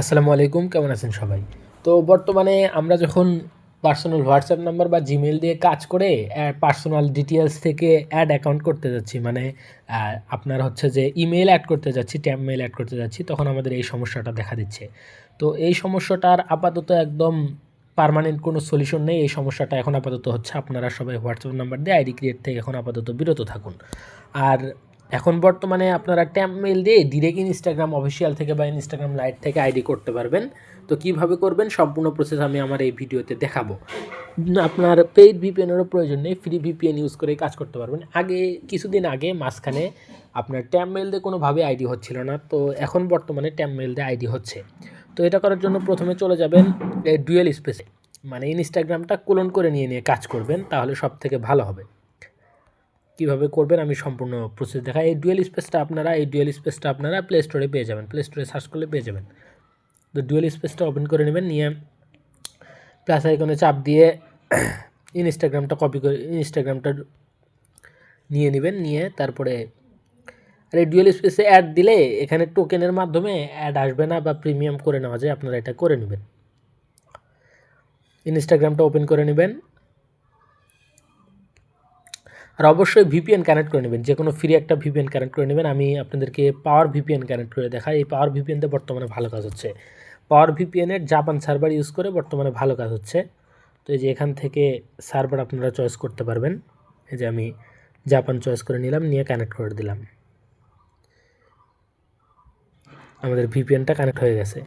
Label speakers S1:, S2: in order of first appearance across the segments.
S1: আসসালামু আলাইকুম, কেমন আছেন সবাই? তো বর্তমানে আমরা যখন পার্সোনাল হোয়াটসঅ্যাপ নাম্বার বা জিমেল দিয়ে কাজ করে পার্সোনাল ডিটেলস থেকে অ্যাড অ্যাকাউন্ট করতে যাচ্ছি মানে আপনার হচ্ছে যে ইমেল অ্যাড করতে যাচ্ছি ট্যাব মেল অ্যাড করতে যাচ্ছি, তখন আমাদের এই সমস্যাটা দেখা দিচ্ছে। তো এই সমস্যাটার আপাতত একদম পার্মানেন্ট কোনো সলিউশন নেই, এই সমস্যাটা এখন আপাতত হচ্ছে আপনারা সবাই হোয়াটসঅ্যাপ নাম্বার দিয়ে আইডি ক্রিয়েট থেকে এখন আপাতত বিরত থাকুন। আর এখন বর্তমানে আপনারা ট্যাম্প মেল দিয়ে ডিরেক্ট ইনস্টাগ্রাম অফিসিয়াল থেকে বা ইনস্টাগ্রাম লাইট থেকে আইডি করতে পারবেন। তো কীভাবে করবেন সম্পূর্ণ প্রসেস আমি আমার এই ভিডিওতে দেখাবো। আপনার পেইড ভিপিএনেরও প্রয়োজন নেই ফ্রি ভিপিএন ইউজ করে কাজ করতে পারবেন। আগে, কিছুদিন আগে মাঝখানে আপনার ট্যাম্প মেল দিয়ে কোনোভাবে আইডি হচ্ছিল না, তো এখন বর্তমানে ট্যাম্প মেল দিয়ে আইডি হচ্ছে। তো এটা করার জন্য প্রথমে চলে যাবেন ডুয়েল স্পেসে মানে ইনস্টাগ্রামটা কোলন করে নিয়ে নিয়ে কাজ করবেন, তাহলে সব থেকে ভালো হবে। কীভাবে করবেন আমি সম্পূর্ণ প্রসেস দেখাই। এই ডুয়েল স্পেসটা আপনারা, এই ডুয়েল স্পেসটা আপনারা প্লে স্টোরে পেয়ে যাবেন। প্লে স্টোরে সার্চ করলে পেয়ে যাবেন। তো ডুয়েল স্পেসটা ওপেন করে নেবেন, নিয়ে প্লাস আইকনে চাপ দিয়ে ইনস্টাগ্রামটা কপি করে ইনস্টাগ্রামটা নিয়ে নেবেন। নিয়ে তারপরে আর এই ডুয়েল স্পেসে অ্যাড দিলে এখানে টোকেনের মাধ্যমে অ্যাড আসবে না বা প্রিমিয়াম করে নেওয়া যায়, আপনারা এটা করে নেবেন। ইনস্টাগ্রামটা ওপেন করে নেবেন। আর অবশ্যই ভিপিএন কানেক্ট করে নেবেন। যে কোনো ফ্রি একটা ভিপিএন কানেক্ট করে নেবেন। আমি আপনাদেরকে পাওয়ার ভিপিএন কানেক্ট করে দেখাই। এই পাওয়ার ভিপিএনতে বর্তমানে ভালো কাজ হচ্ছে। পাওয়ার ভিপিএনের জাপান সার্ভার ইউজ করে বর্তমানে ভালো কাজ হচ্ছে। তো এই যে এখান থেকে সার্ভার আপনারা চয়েস করতে পারবেন। এই যে আমি জাপান চয়েস করে নিলাম, নিয়ে কানেক্ট করে দিলাম। আমাদের ভিপিএনটা কানেক্ট হয়ে গেছে।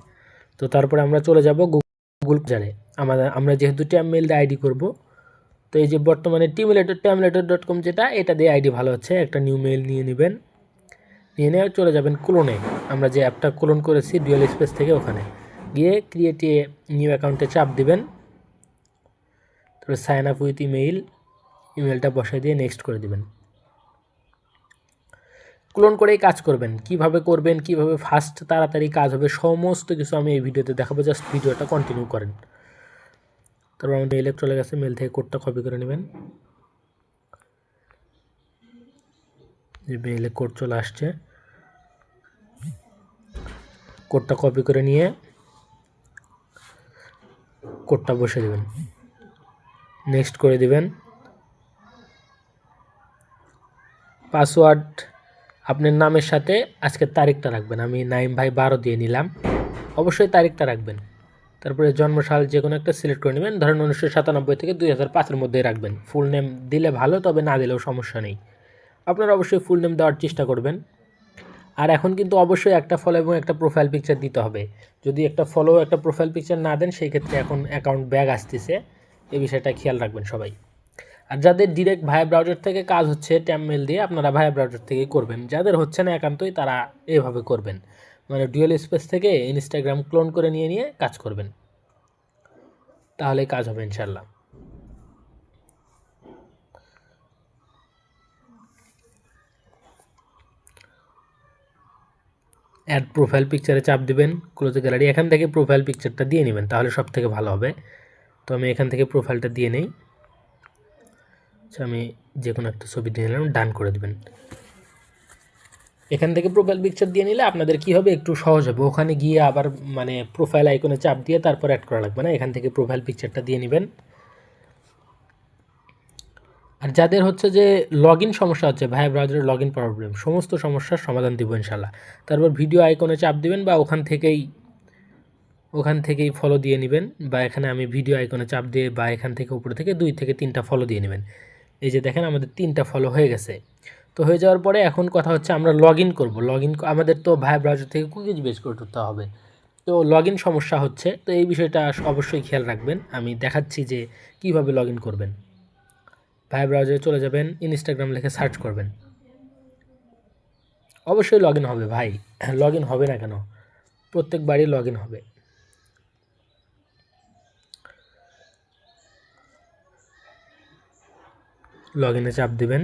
S1: তো তারপরে আমরা চলে যাব গুগল জারে আমাদের, আমরা যেহেতু ট্যাম মেল দিয়ে আইডি করব তো এই যে বর্তমানে টিমুলেটর, ট্যামলেটর ডট কম যেটা, এটা দিয়ে আইডি ভালো হচ্ছে একটা নিউ মেল নিয়ে নেবেন। নিয়ে নিয়ে চলে যাবেন ক্লোনে আমরা যে অ্যাপটা ক্লোন করেছি ডুয়েল স্পেস থেকে ওখানে। গিয়ে ক্রিয়েট এ নিউ অ্যাকাউন্টে চাপ দিবেন। তারপরে সাইন আপ উইথ ইমেইল ইমেলটা বসাই দিয়ে নেক্সট করে দিবেন। ক্লোন করেই কাজ করবেন। কীভাবে করবেন, কীভাবে ফাস্ট তাড়াতাড়ি কাজ হবে, সমস্ত কিছু আমি এই ভিডিওতে দেখাবো। জাস্ট ভিডিওটা কন্টিনিউ করেন। তারপর আমাদের মেলে চলে গেছে মেল থেকে কোডটা কপি করে নেবেন। যে মেলে কোড চলে আসছে। কোডটা কপি করে নিয়ে কোডটা বসে দেবেন। নেক্সট করে দিবেন। পাসওয়ার্ড আপনার নামের সাথে আজকের তারিখটা রাখবেন। আমি নাইম ভাই বারো দিয়ে নিলাম। অবশ্যই তারিখটা রাখবেন। তারপরে জন্মসাল যে কোনো একটা সিলেক্ট করে নেবেন। ধরেন উনিশশো সাতানব্বই থেকে দুই হাজার পাঁচের মধ্যে রাখবেন। ফুল নেম দিলে ভালো, তবে না দিলেও সমস্যা নেই। আপনারা অবশ্যই ফুল নেম দেওয়ার চেষ্টা করবেন। আর এখন কিন্তু অবশ্যই একটা ফলো এবং একটা প্রোফাইল পিকচার দিতে হবে। যদি একটা ফলো একটা প্রোফাইল পিকচার না দেন সেই ক্ষেত্রে এখন অ্যাকাউন্ট ব্যাগ আসতেছে। এই বিষয়টা খেয়াল রাখবেন সবাই। আর যাদের ডিরেক্ট ভায়া ব্রাউজার থেকে কাজ হচ্ছে ট্যাম মেল দিয়ে আপনারা ভায়া ব্রাউজার থেকে করবেন। যাদের হচ্ছে না একান্তই, তারা এভাবে করবেন। মানে ডুয়েল স্পেস থেকে ইনস্টাগ্রাম ক্লোন করে নিয়ে নিয়ে কাজ করবেন। তাহলে কাজ হবে ইনশাল্লাহ অ্যাড প্রোফাইল পিকচারে চাপ দিবেন ক্লোজ গ্যালারি এখান থেকে প্রোফাইল পিকচারটা দিয়ে নেবেন, তাহলে সব থেকে ভালো হবে। তো আমি এখান থেকে প্রোফাইলটা দিয়ে নেই। আচ্ছা আমি যে কোনো একটা ছবি দিয়ে নিলাম ডান করে দেবেন। এখান থেকে প্রোফাইল পিকচার দিয়ে নিলে আপনাদের কি হবে? একটু সহজ হবে। ওখানে গিয়ে আবার মানে প্রোফাইল আইকনে চাপ দিয়ে তারপর অ্যাড করা লাগবে না। এখান থেকে প্রোফাইল পিকচারটা দিয়ে নেবেন। আর যাদের হচ্ছে যে লগ ইন সমস্যা হচ্ছে, ভাই ব্রাউজারের লগ ইন প্রবলেম সমস্ত সমস্যার সমাধান দিব ইনশাল্লাহ তারপর ভিডিও আইকনে চাপ দিবেন বা ওখান থেকেই ওখান থেকেই ফলো দিয়ে নেবেন বা এখানে আমি ভিডিও আইকনে চাপ দিয়ে বা এখান থেকে উপরে থেকে দুই থেকে তিনটা ফলো দিয়ে নেবেন। এই যে দেখেন আমাদের তিনটা ফলো হয়ে গেছে। তো হয়ে যাওয়ার পরে এখন কথা হচ্ছে আমরা লগ ইন করব। লগ ইন আমাদের তো ভাই ব্রাউজার থেকে কুকিজ বেস করে করতে হবে। তো লগ ইন সমস্যা হচ্ছে। তো এই বিষয়টা অবশ্যই খেয়াল রাখবেন। আমি দেখাচ্ছি যে কীভাবে লগ ইন করবেন ভাই ব্রাউজারে চলে যাবেন ইনস্টাগ্রাম লিখে সার্চ করবেন। অবশ্যই লগ ইন হবে ভাই। লগ ইন হবে না কেন? প্রত্যেকবারই লগ ইন হবে। লগ ইনে চাপ দিবেন।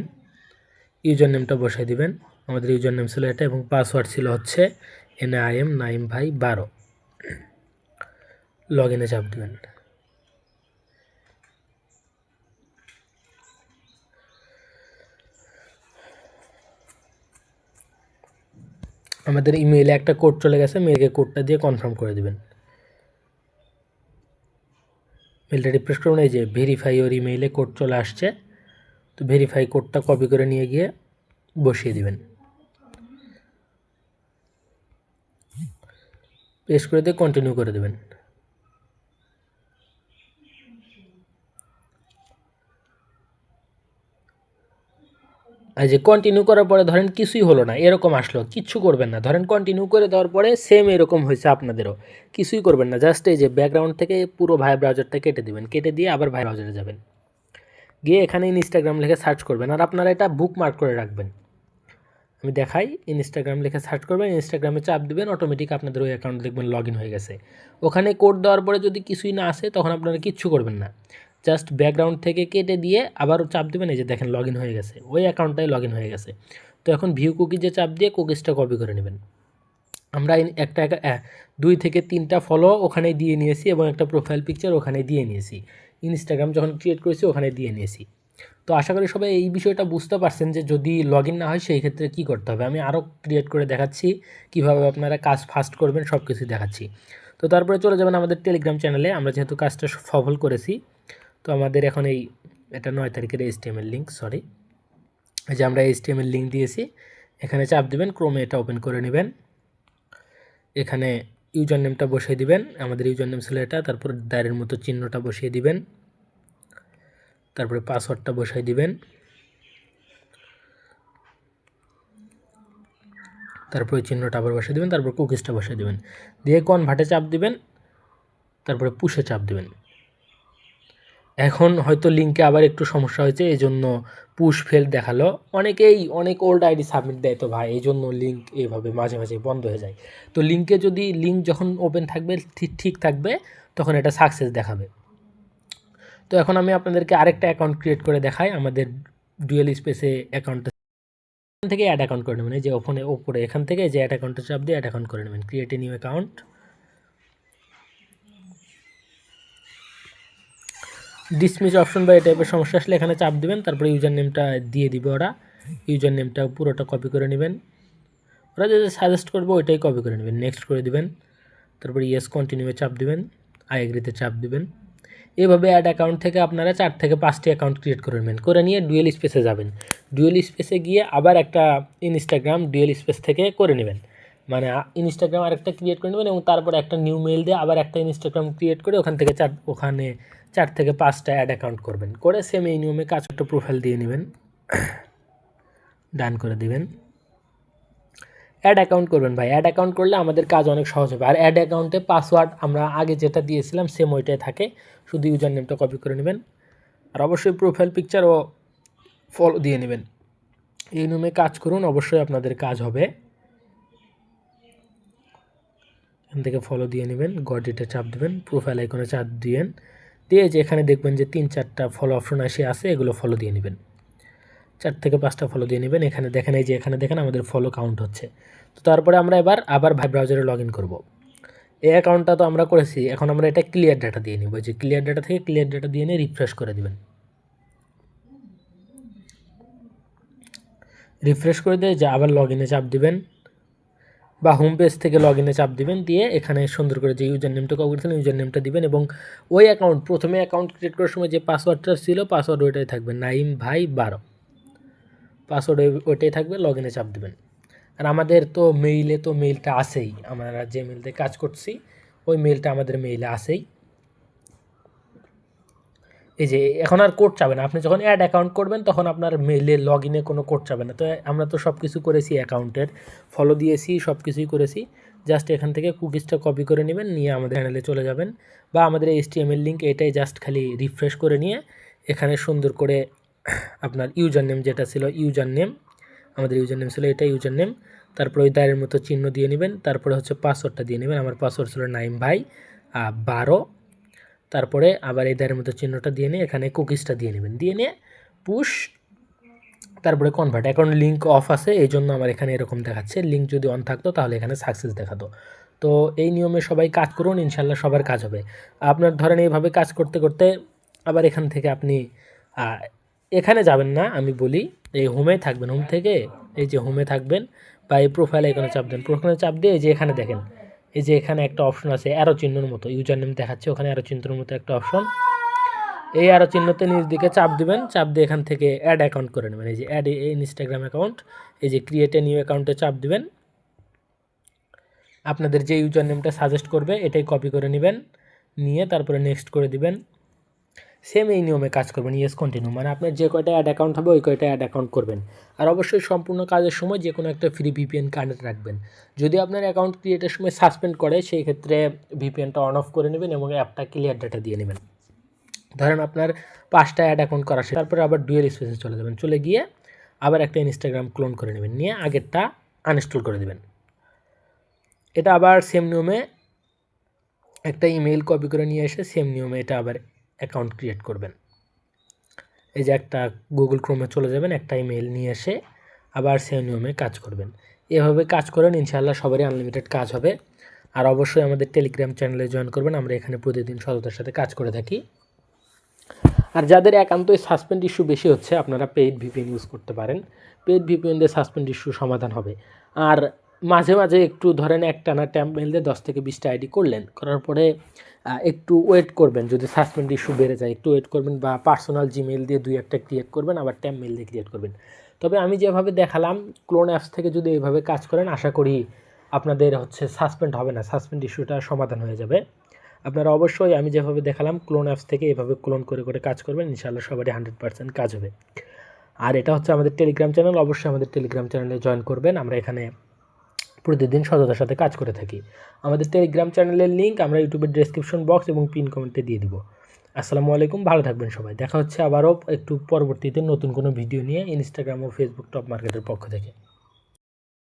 S1: ইউজার নেমটা বসাই দিবেন। আমাদের ইউজার নেম ছিল এটা এবং পাসওয়ার্ড ছিল হচ্ছে এন আই এম নাইম ভাই বারো। লগ ইনে চাপ দেবেন। আমাদের ইমেইলে একটা কোড চলে গেছে মেয়েকে কোডটা দিয়ে কনফার্ম করে দিবেন। মেলটা রিফ্রেশ করুন, এই যে ভেরিফাই ওর ইমেইলে কোড চলে আসছে। তো ভেরিফাই কোডটা কপি করে নিয়ে গিয়ে বসিয়ে দিবেন। পেস্ট করে দিয়ে কন্টিনিউ করে দেবেন। আর যে কন্টিনিউ করার পরে ধরেন কিছুই হলো না, এরকম আসলো, কিচ্ছু করবেন না। ধরেন কন্টিনিউ করে দেওয়ার পরে সেম এরকম হয়েছে আপনাদেরও, কিছুই করবেন না। জাস্ট এই যে ব্যাকগ্রাউন্ড থেকে পুরো ভাই ব্রাউজারটা কেটে দিবেন, কেটে দিয়ে আবার ভাই ব্রাউজারে যাবেন। গিয়ে এখানে ইনস্টাগ্রাম লিখে সার্চ করবেন। আর আপনারা এটা বুক মার্ক করে রাখবেন। আমি দেখাই ইনস্টাগ্রাম লিখে সার্চ করবেন ইনস্টাগ্রামে চাপ দেবেন অটোমেটিক আপনাদের ওই অ্যাকাউন্ট দেখবেন লগ হয়ে গেছে। ওখানে কোড দেওয়ার পরে যদি কিছুই না আসে, তখন আপনারা কিচ্ছু করবেন না। জাস্ট ব্যাকগ্রাউন্ড থেকে কেটে দিয়ে আবারও চাপ দেবেন, এই যে দেখেন লগ হয়ে গেছে। ওই অ্যাকাউন্টটাই লগ হয়ে গেছে। তো এখন ভিউ কুকিজে চাপ দিয়ে কুকিজটা কপি করে নেবেন। আমরা একটা একটা দুই থেকে তিনটা ফলো ওখানে দিয়ে নিয়েছি এবং একটা প্রোফাইল পিকচার ওখানে দিয়ে নিয়েছি। ইনস্টাগ্রাম যখন ক্রিয়েট করেছি, ওখানে দিয়ে নিয়েছি। তো আশা করি সবাই এই বিষয়টা বুঝতে পারছেন যে যদি লগ না হয়, সেই ক্ষেত্রে কী করতে হবে? আমি আরও ক্রিয়েট করে দেখাচ্ছি, কীভাবে আপনারা কাজ ফাস্ট করবেন সব কিছু দেখাচ্ছি। তো তারপরে চলে যাবেন আমাদের টেলিগ্রাম চ্যানেলে আমরা যেহেতু কাজটা সফল করেছি, তো আমাদের এখন এই, এটা নয় তারিখের এইচ টি লিঙ্ক সরি যে আমরা এইচ টি লিঙ্ক দিয়েছি, এখানে চাপ দেবেন, ক্রমে এটা ওপেন করে নেবেন। এখানে ইউজার নেমটা বসিয়ে দিবেন, আমাদের ইউজার নেম ছিল এটা তারপর দায়ের মতো চিহ্নটা বসিয়ে দিবেন, তারপরে পাসওয়ার্ডটা বসিয়ে দিবেন, তারপরে চিহ্নটা আবার বসিয়ে দিবেন, তারপর কুকিজটা বসিয়ে দিবেন, দিয়ে কনভার্টে চাপ দিবেন, তারপরে পুষে চাপ দিবেন। এখন হয়তো লিঙ্কে আবার একটু সমস্যা হয়েছে এই জন্য পুশ ফেল দেখাল। অনেকেই অনেক ওল্ড আইডি সাবমিট দেয় তো ভাই এই জন্য লিঙ্ক এইভাবে মাঝে মাঝে বন্ধ হয়ে যায়। তো লিঙ্কে যদি লিঙ্ক যখন ওপেন থাকবে, ঠিক- থাকবে, তখন এটা সাকসেস দেখাবে। তো এখন আমি আপনাদেরকে আরেকটা অ্যাকাউন্ট ক্রিয়েট করে দেখাই, আমাদের ডুয়েল স্পেসে অ্যাকাউন্টটা এখান থেকে অ্যাড অ্যাকাউন্ট করে নেবেন, এই যে ওপরে ওপরে, এখান থেকে যে অ্যাড অ্যাকাউন্টটা চাপ দিয়ে অ্যাড অ্যাকাউন্ট করে নেবেন। Create a new account dismiss option বা এই টাইপের সমস্যা আসলে এখানে চাপ দেবেন, তারপরে ইউজার নেমটা দিয়ে দিবে ওরা। ইউজার নেমটা পুরোটা কপি করে নেবেন। ওরা যে সাজেস্ট করবে ওইটাই কপি করে নেবেন নেক্সট করে দিবেন। তারপরে ইয়েস কন্টিনিউয়ে চাপ দিবেন আই এগ্রিতে চাপ দিবেন। এভাবে অ্যাড অ্যাকাউন্ট থেকে আপনারা চার থেকে পাঁচটি অ্যাকাউন্ট ক্রিয়েট করে নেবেন। করে নিয়ে ডুয়েল স্পেসে যাবেন। ডুয়েল স্পেসে গিয়ে আবার একটা ইনস্টাগ্রাম ডুয়েল স্পেস থেকে করে নেবেন। মানে ইনস্টাগ্রাম আরেকটা ক্রিয়েট করে নেবেন এবং তারপরে একটা নিউ মেল দিয়ে আবার একটা ইনস্টাগ্রাম ক্রিয়েট করে ওখান থেকে চার, ওখানে চার থেকে পাঁচটা অ্যাড অ্যাকাউন্ট করবেন। করে সেম এই নিয়মে কাজ একটা প্রোফাইল দিয়ে নেবেন। ডান করে দিবেন। অ্যাড অ্যাকাউন্ট করবেন ভাই। অ্যাড অ্যাকাউন্ট করলে আমাদের কাজ অনেক সহজ হবে। আর অ্যাড অ্যাকাউন্টে পাসওয়ার্ড আমরা আগে যেটা দিয়েছিলাম সেম ওইটাই থাকে। শুধু ইউজার নেমটা কপি করে নেবেন। আর অবশ্যই প্রোফাইল পিকচার ও ফলো দিয়ে নেবেন। এই নিয়মে কাজ করুন, অবশ্যই আপনাদের কাজ হবে। এখান থেকে ফলো দিয়ে নেবেন। গডিতে চাপ দেবেন প্রোফাইল আইকনে চাপ দিবেন দিয়ে যে এখানে দেখবেন যে তিন চারটা ফলো অপশন আসে আছে, এগুলো ফলো দিয়ে নেবেন। চার থেকে পাঁচটা ফলো দিয়ে নেবেন। এখানে দেখেন, এই যে এখানে দেখেন আমাদের ফলো কাউন্ট হচ্ছে। তো তারপরে আমরা এবার, আবার ভাই ব্রাউজারে লগ ইন করব। এই অ্যাকাউন্টটা তো আমরা করেছি, এখন আমরা এটা ক্লিয়ার ডাটা দিয়ে নিব। যে ক্লিয়ার ডাটা থেকে ক্লিয়ার ডাটা দিয়ে নিয়ে রিফ্রেশ করে দেবেন। রিফ্রেশ করে দিয়ে যে আবার লগ ইনে চাপ দিবেন। বা হোম পেজ থেকে লগ ইনে চাপ দিবেন, দিয়ে এখানে সুন্দর করে যে ইউজার নেমটা কপি করেছিলেন ইউজার নেমটা দিবেন এবং ওই অ্যাকাউন্ট প্রথমে অ্যাকাউন্ট ক্রিয়েট করার সময় যে পাসওয়ার্ডটা ছিল পাসওয়ার্ড ওইটাই থাকবে, নাইম ভাই বারো। পাসওয়ার্ড ওইটাই থাকবে লগ ইনে চাপ দেবেন। আর আমাদের তো মেইলে তো মেইলটা আসেই আমরা যে মেইল দিয়ে কাজ করছি, ওই মেইলটা আমাদের মেইলে আসেই এই যে, এখন আর কোড চাবে না। আপনি যখন অ্যাড অ্যাকাউন্ট করবেন, তখন আপনার মেলে লগ ইনে কোনো কোড চাবে না। তো আমরা তো সব কিছু করেছি অ্যাকাউন্টের ফলো দিয়েছি সব কিছুই করেছি। জাস্ট এখান থেকে কুকিজটা কপি করে নেবেন, নিয়ে আমাদের চ্যানেলে চলে যাবেন। বা আমাদের এইচ টি লিঙ্ক এটাই জাস্ট খালি রিফ্রেশ করে নিয়ে, এখানে সুন্দর করে আপনার ইউজার নেম যেটা ছিল ইউজার নেম আমাদের ইউজার নেম ছিল এটা ইউজার নেম তারপরে ওই দায়ের মতো চিহ্ন দিয়ে নেবেন। তারপরে হচ্ছে পাসওয়ার্ডটা দিয়ে নেবেন। আমার পাসওয়ার্ড ছিল নাইম ভাই বারো। তারপরে আবার এই দায়ের মতো চিহ্নটা দিয়ে নিয়ে এখানে কুকিজটা দিয়ে নেবেন। দিয়ে নিয়ে পুশ, তারপরে কনভার্ট এখন লিঙ্ক অফ আছে, এই জন্য আমার এখানে এরকম দেখাচ্ছে। লিঙ্ক যদি অন থাকতো, তাহলে এখানে সাকসেস দেখাতো। তো এই নিয়মে সবাই কাজ করুন ইনশাল্লাহ সবার কাজ হবে। আপনার ধরেন এইভাবে কাজ করতে করতে আবার এখান থেকে আপনি এখানে যাবেন না, আমি বলি এই হোমে থাকবেন। হোম থেকে এই যে হোমে থাকবেন, বা এই প্রোফাইলে এখানে চাপ দেন। প্রোফাইলে চাপ দিয়ে এই যে এখানে দেখেন। এই যে এখানে একটা অপশন আছে অ্যারো চিহ্নর মতো ইউজার নেম দেখাচ্ছে, ওখানে অ্যারো চিহ্নর মতো একটা অপশন এই অ্যারো চিহ্নতে নিজ দিকে চাপ দিবেন, চাপ দিয়ে এখান থেকে অ্যাড অ্যাকাউন্ট করে নেবেন। এই যে অ্যাড ইনস্টাগ্রাম অ্যাকাউন্ট এই যে ক্রিয়েট এ নিউ অ্যাকাউন্টে চাপ দিবেন। আপনাদের যে ইউজার নেমটা সাজেস্ট করবে, এটাই কপি করে নেবেন, নিয়ে তারপরে নেক্সট করে দিবেন। সেম এই নিয়মে কাজ করবেন ইয়েস কন্টিনিউ মানে আপনার যে কয়টা অ্যাড অ্যাকাউন্ট হবে, ওই কয়টা অ্যাড অ্যাকাউন্ট করবেন। আর অবশ্যই সম্পূর্ণ কাজের সময় যে কোনো একটা ফ্রি ভিপিএন কানেক্ট রাখবেন। যদি আপনার অ্যাকাউন্ট ক্রিয়েটের সময় সাসপেন্ড করে, সেই ক্ষেত্রে ভিপিএনটা অন অফ করে নেবেন এবং অ্যাপটা ক্লিয়ার ডাটা দিয়ে নেবেন। ধরেন আপনার পাঁচটা অ্যাড অ্যাকাউন্ট করা শেষ তারপরে আবার ডুয়েল স্পেসে চলে যাবেন। চলে গিয়ে আবার একটা ইনস্টাগ্রাম ক্লোন করে নেবেন, নিয়ে আগেরটা আনইনস্টল করে দেবেন। এটা আবার সেম নিয়মে একটা ইমেল কপি করে নিয়ে এসে সেম নিয়মে এটা আবার অ্যাকাউন্ট ক্রিয়েট করবেন। এই যে একটা গুগল ক্রোমে চলে যাবেন, একটা ইমেল নিয়ে এসে আবার সেম নিয়মে কাজ করবেন। এভাবে কাজ করেন, ইনশাআল্লাহ সবারই আনলিমিটেড কাজ হবে। আর অবশ্যই আমাদের টেলিগ্রাম চ্যানেলে জয়েন করবেন, আমরা এখানে প্রতিদিন সততার সাথে কাজ করে থাকি। আর যাদের একান্তই সাসপেন্ড ইস্যু বেশি হচ্ছে, আপনারা পেইড ভিপিএন ইউজ করতে পারেন। পেইড ভিপিএন দিয়ে সাসপেন্ড ইস্যু সমাধান হবে। আর মাঝে মাঝে একটু ধরেন একটানা ট্যাম্প মেল দিয়ে দশ থেকে বিশটা আইডি করলেন, করার পরে একটু ওয়েট করবেন, যদি সাসপেন্ড ইস্যু বেড়ে যায়, একটু ওয়েট করবেন বা পার্সোনাল জিমেল দিয়ে দুই একটা ক্রিয়েট করবেন, আবার ট্যাম্প মেল দিয়ে ক্রিয়েট করবেন। তবে আমি যেভাবে দেখালাম ক্লোন অ্যাপস থেকে যদি এইভাবে কাজ করেন, আশা করি আপনাদের হচ্ছে সাসপেন্ড হবে না সাসপেন্ড ইস্যুটা সমাধান হয়ে যাবে। আপনারা অবশ্যই আমি যেভাবে দেখালাম ক্লোন অ্যাপস থেকে এভাবে ক্লোন করে করে কাজ করবেন, ইনশাআল্লাহ সবারই হান্ড্রেড পার্সেন্ট কাজ হবে। আর এটা হচ্ছে আমাদের টেলিগ্রাম চ্যানেল অবশ্যই আমাদের টেলিগ্রাম চ্যানেলে জয়েন করবেন, আমরা এখানে প্রতিদিন সততার সাথে কাজ করে থাকি। আমাদের টেলিগ্রাম চ্যানেলের লিঙ্ক আমরা ইউটিউবের ডেসক্রিপশন বক্স এবং পিন কমেন্টে দিয়ে দিব। আসসালামু আলাইকুম, ভালো থাকবেন সবাই। দেখা হচ্ছে আবারও একটু পরবর্তীতে নতুন কোনো ভিডিও নিয়ে ইনস্টাগ্রাম ও ফেসবুক টপ মার্কেটের পক্ষ থেকে।